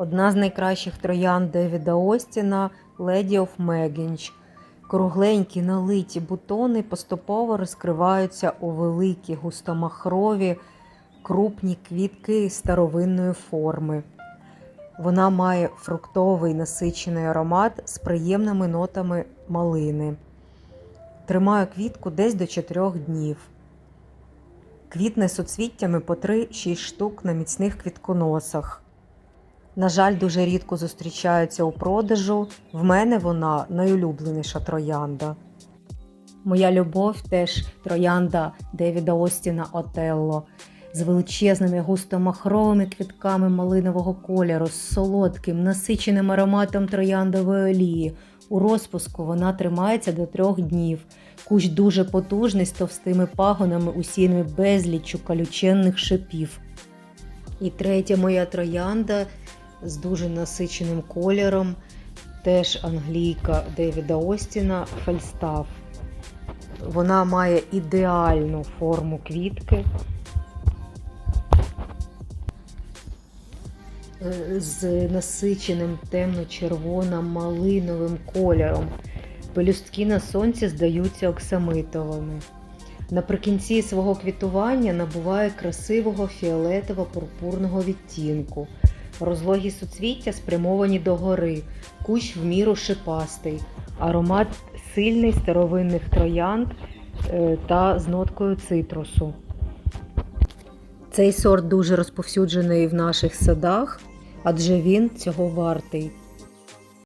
Одна з найкращих троян Девіда Остіна Lady of Megginch. Кругленькі налиті бутони поступово розкриваються у великі густомахрові крупні квітки старовинної форми. Вона має фруктовий насичений аромат з приємними нотами малини. Тримаю квітку десь до 4 днів. Квітне суцвіттями по 3-6 штук на міцних квітконосах. На жаль, дуже рідко зустрічаються у продажу. В мене вона найулюбленіша троянда. Моя любов теж троянда Девіда Остіна Отелло з величезними густомахровими квітками малинового кольору, з солодким, насиченим ароматом трояндової олії. У розпуску вона тримається до трьох днів. Кущ дуже потужний з товстими пагонами, усіяними безліччю калюченних шипів. І третя моя троянда з дуже насиченим кольором, теж англійка Девіда Остіна Фальстаф. Вона має ідеальну форму квітки е, з насиченим темно-червоним малиновим кольором. Пелюстки на сонці здаються оксамитовими. Наприкінці свого квітування набуває красивого фіолетово-пурпурного відтінку. Розлогі суцвіття спрямовані догори, кущ в міру шипастий, аромат сильний старовинних троянд е, та з ноткою цитрусу. Цей сорт дуже розповсюджений в наших садах, адже він цього вартий.